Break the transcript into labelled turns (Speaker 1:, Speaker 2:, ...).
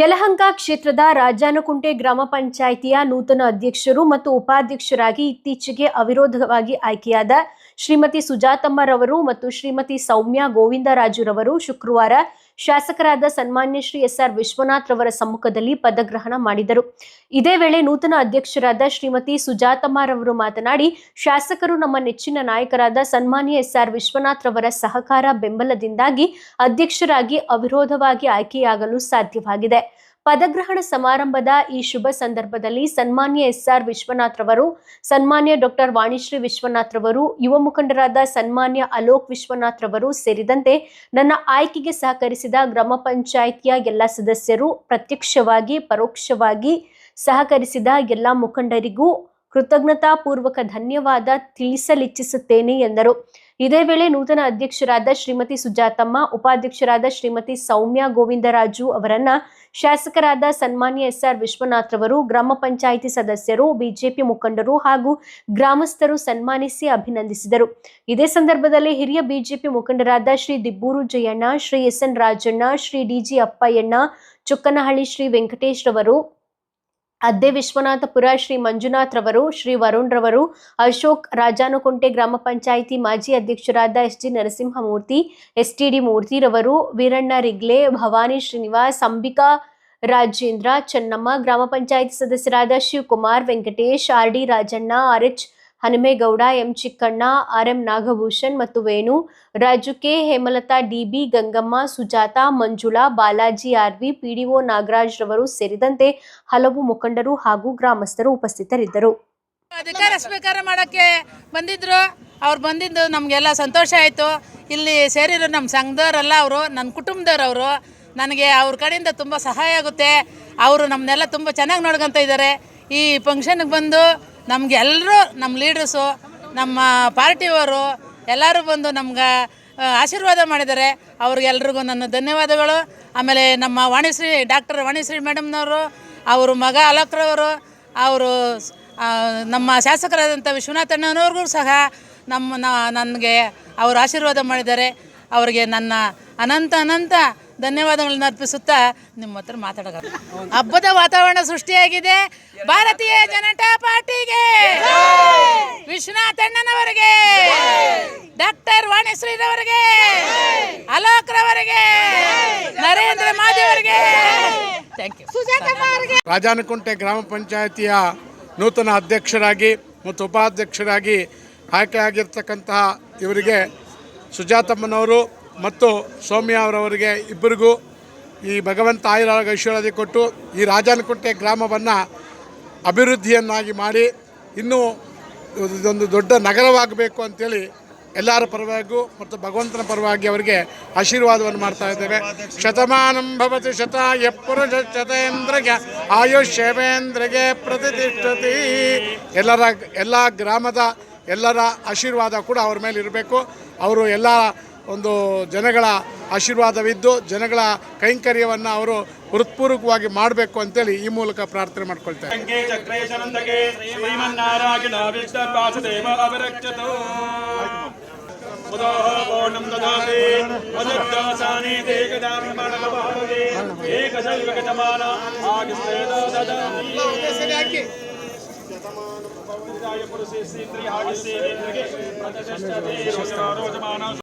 Speaker 1: ಯಲಹಂಕ ಕ್ಷೇತ್ರದ ರಾಜಾನಕುಂಟೆ ಗ್ರಾಮ ಪಂಚಾಯಿತಿಯ ನೂತನ ಅಧ್ಯಕ್ಷರು ಮತ್ತು ಉಪಾಧ್ಯಕ್ಷರಾಗಿ ಇತ್ತೀಚೆಗೆ ಅವಿರೋಧವಾಗಿ ಆಯ್ಕೆಯಾದ ಶ್ರೀಮತಿ ಸುಜಾತಮ್ಮರವರು ಮತ್ತು ಶ್ರೀಮತಿ ಸೌಮ್ಯ ಗೋವಿಂದರಾಜುರವರು ಶುಕ್ರವಾರ ಶಾಸಕರಾದ ಸನ್ಮಾನ್ಯ ಶ್ರೀ ಎಸ್ ಆರ್ ವಿಶ್ವನಾಥ್ ರವರ ಸಮ್ಮುಖದಲ್ಲಿ ಪದಗ್ರಹಣ ಮಾಡಿದರು. ಇದೇ ವೇಳೆ ನೂತನ ಅಧ್ಯಕ್ಷರಾದ ಶ್ರೀಮತಿ ಸುಜಾತಮ್ಮರವರು ಮಾತನಾಡಿ, ಶಾಸಕರು ನಮ್ಮ ನೆಚ್ಚಿನ ನಾಯಕರಾದ ಸನ್ಮಾನ್ಯ ಎಸ್ ಆರ್ ವಿಶ್ವನಾಥ್ ರವರ ಸಹಕಾರ ಬೆಂಬಲದಿಂದಾಗಿ ಅಧ್ಯಕ್ಷರಾಗಿ ಅವಿರೋಧವಾಗಿ ಆಯ್ಕೆಯಾಗಲು ಸಾಧ್ಯವಾಗಿದೆ. ಪದಗ್ರಹಣ ಸಮಾರಂಭದ ಈ ಶುಭ ಸಂದರ್ಭದಲ್ಲಿ ಸನ್ಮಾನ್ಯ ಎಸ್ ಆರ್ ವಿಶ್ವನಾಥ್ ಸನ್ಮಾನ್ಯ ಡಾಕ್ಟರ್ ವಾಣಿಶ್ರೀ ವಿಶ್ವನಾಥ್ ರವರು, ಯುವ ಮುಖಂಡರಾದ ಸನ್ಮಾನ್ಯ ಅಲೋಕ್ ವಿಶ್ವನಾಥ್ ರವರು ಸೇರಿದಂತೆ ನನ್ನ ಆಯ್ಕೆಗೆ ಸಹಕರಿಸಿದ ಗ್ರಾಮ ಪಂಚಾಯಿತಿಯ ಎಲ್ಲ ಸದಸ್ಯರು ಪ್ರತ್ಯಕ್ಷವಾಗಿ, ಪರೋಕ್ಷವಾಗಿ ಸಹಕರಿಸಿದ ಎಲ್ಲ ಮುಖಂಡರಿಗೂ ಕೃತಜ್ಞತಾಪೂರ್ವಕ ಧನ್ಯವಾದ ತಿಳಿಸಲಿಚ್ಛಿಸುತ್ತೇನೆ ಎಂದರು. ಇದೇ ವೇಳೆ ನೂತನ ಅಧ್ಯಕ್ಷರಾದ ಶ್ರೀಮತಿ ಸುಜಾತಮ್ಮ, ಉಪಾಧ್ಯಕ್ಷರಾದ ಶ್ರೀಮತಿ ಸೌಮ್ಯ ಗೋವಿಂದರಾಜು ಅವರನ್ನ ಶಾಸಕರಾದ ಸನ್ಮಾನ್ಯ ಎಸ್ ಆರ್ ವಿಶ್ವನಾಥ್ ರವರು, ಗ್ರಾಮ ಪಂಚಾಯಿತಿ ಸದಸ್ಯರು, ಬಿಜೆಪಿ ಮುಖಂಡರು ಹಾಗೂ ಗ್ರಾಮಸ್ಥರು ಸನ್ಮಾನಿಸಿ ಅಭಿನಂದಿಸಿದರು. ಇದೇ ಸಂದರ್ಭದಲ್ಲಿ ಹಿರಿಯ ಬಿಜೆಪಿ ಮುಖಂಡರಾದ Shri Dibbur Jayanna, Shri S N Rajanna, Shri DG Appayyanna, Chukkanahalli Shri Venkatesh ರವರು ಅದ್ದೆ ವಿಶ್ವನಾಥಪುರ ಶ್ರೀ ಮಂಜುನಾಥ್ ರವರು, ಶ್ರೀ ವರುಣ್ ರವರು, ಅಶೋಕ್ ರಾಜಾನುಕುಂಟೆ ಗ್ರಾಮ ಪಂಚಾಯಿತಿ ಮಾಜಿ ಅಧ್ಯಕ್ಷರಾದ S G Narasimhamurthy S T D ಮೂರ್ತಿರವರು Veeranna ರಿಗ್ಲೆ, ಭವಾನಿ ಶ್ರೀನಿವಾಸ್, ಅಂಬಿಕಾ ರಾಜೇಂದ್ರ, ಚೆನ್ನಮ್ಮ ಗ್ರಾಮ ಪಂಚಾಯಿತಿ ಸದಸ್ಯರಾದ Shivakumar Venkatesh, R D Rajanna, R H Hanumegowda, M. Chikkanna, R. M. Nagabhushan ಮತ್ತು Venu, Raju K. Hemalatha DB Gangamma, Sujatha, Manjula, Balaji RV PDO Nagaraj ರವರು ಸೇರಿದಂತೆ ಹಲವು ಮುಖಂಡರು ಹಾಗೂ ಗ್ರಾಮಸ್ಥರು ಉಪಸ್ಥಿತರಿದ್ದರು.
Speaker 2: ಅಧಿಕಾರ ಸ್ವೀಕಾರ ಮಾಡೋಕ್ಕೆ ಬಂದಿದ್ರು. ಅವ್ರು ಬಂದಿದ್ದು ನಮಗೆಲ್ಲ ಸಂತೋಷ ಆಯಿತು. ಇಲ್ಲಿ ಸೇರಿರೋ ನಮ್ಮ ಸಂಘದವರೆಲ್ಲ ಅವರು ನನ್ನ ಕುಟುಂಬದವ್ರು ಅವರು, ನನಗೆ ಅವ್ರ ಕಡೆಯಿಂದ ತುಂಬ ಸಹಾಯ ಆಗುತ್ತೆ. ಅವರು ನಮ್ಮನ್ನೆಲ್ಲ ತುಂಬ ಚೆನ್ನಾಗಿ ನೋಡ್ಕೊತ ಇದ್ದಾರೆ. ಈ ಫಂಕ್ಷನ್ಗೆ ಬಂದು ನಮ್ಗೆ ಎಲ್ಲರೂ ನಮ್ಮ ಲೀಡರ್ಸು ನಮ್ಮ ಪಾರ್ಟಿಯವರು ಎಲ್ಲರೂ ಬಂದು ನಮ್ಗೆ ಆಶೀರ್ವಾದ ಮಾಡಿದ್ದಾರೆ. ಅವ್ರಿಗೆಲ್ರಿಗೂ ನನ್ನ ಧನ್ಯವಾದಗಳು. ಆಮೇಲೆ ನಮ್ಮ ವಾಣಿಶ್ರೀ, ಡಾಕ್ಟರ್ ವಾಣಿಶ್ರೀ ಮೇಡಮ್ನವರು, ಅವರು ಮಗ ಅಲೋಕ್ರವರು, ಅವರು ನಮ್ಮ ಶಾಸಕರಾದಂಥ ವಿಶ್ವನಾಥಣ್ಣನವ್ರಿಗೂ ಸಹ ನಮ್ಮ ನನಗೆ ಅವರು ಆಶೀರ್ವಾದ ಮಾಡಿದ್ದಾರೆ. ಅವರಿಗೆ ನನ್ನ ಅನಂತ ಅನಂತ ಧನ್ಯವಾದಗಳನ್ನ ಅರ್ಪಿಸುತ್ತಾ ನಿಮ್ಮ ಹತ್ರ ಮಾತಾಡೋದು ಹಬ್ಬದ ವಾತಾವರಣ ಸೃಷ್ಟಿಯಾಗಿದೆ. ಭಾರತೀಯ ಜನತಾ ಪಾರ್ಟಿಗೆ ವಿಶ್ವನಾಥಣ್ಣನವರಿಗೆ ಡಾಕ್ಟರ್ ವಾಣಿಶ್ರೀರವರಿಗೆ ಅಲೋಕ್ರವರಿಗೆ ನರೇಂದ್ರ ಮೋದಿ ಅವರಿಗೆ ಥ್ಯಾಂಕ್ ಯು
Speaker 3: ರಾಜಾನಕುಂಟೆ ಗ್ರಾಮ ಪಂಚಾಯಿತಿಯ ನೂತನ ಅಧ್ಯಕ್ಷರಾಗಿ ಮತ್ತು ಉಪಾಧ್ಯಕ್ಷರಾಗಿ ಆಯ್ಕೆಯಾಗಿರ್ತಕ್ಕಂತಹ ಇವರಿಗೆ ಸುಜಾತಮ್ಮನವರು ಮತ್ತು ಸೌಮ್ಯ ಅವರವರಿಗೆ ಇಬ್ಬರಿಗೂ ಈ ಭಗವಂತ ಆಯುರಾಗ ಕೊಟ್ಟು ಈ ರಾಜಾನಕುಂಟೆ ಗ್ರಾಮವನ್ನು ಅಭಿವೃದ್ಧಿಯನ್ನಾಗಿ ಮಾಡಿ ಇನ್ನೂ ಇದೊಂದು ದೊಡ್ಡ ನಗರವಾಗಬೇಕು ಅಂತೇಳಿ ಎಲ್ಲರ ಪರವಾಗಿಯೂ ಮತ್ತು ಭಗವಂತನ ಪರವಾಗಿ ಅವರಿಗೆ ಆಶೀರ್ವಾದವನ್ನು ಮಾಡ್ತಾ ಇದ್ದೇವೆ. ಶತಮಾನಂ ಭವತಿ ಶತಾಯ ಪುರುಷ ಶತೇಂದ್ರಗೆ, ಆಯುಷ್ಯವೇಂದ್ರಗೆ ಪ್ರತಿಷ್ಠತಿ. ಎಲ್ಲರ, ಎಲ್ಲ ಗ್ರಾಮದ ಎಲ್ಲರ ಆಶೀರ್ವಾದ ಕೂಡ ಅವ್ರ ಮೇಲೆ ಇರಬೇಕು. ಅವರು ಎಲ್ಲ ಒಂದು ಜನಗಳ ಆಶೀರ್ವಾದವಿದ್ದು ಜನಗಳ ಕೈಂಕರ್ಯವನ್ನು ಅವರು ಹೃತ್ಪೂರ್ವಕವಾಗಿ ಮಾಡಬೇಕು ಅಂತೇಳಿ ಈ ಮೂಲಕ ಪ್ರಾರ್ಥನೆ ಮಾಡ್ಕೊಳ್ತಾರೆ
Speaker 4: ಪುರುಷೇ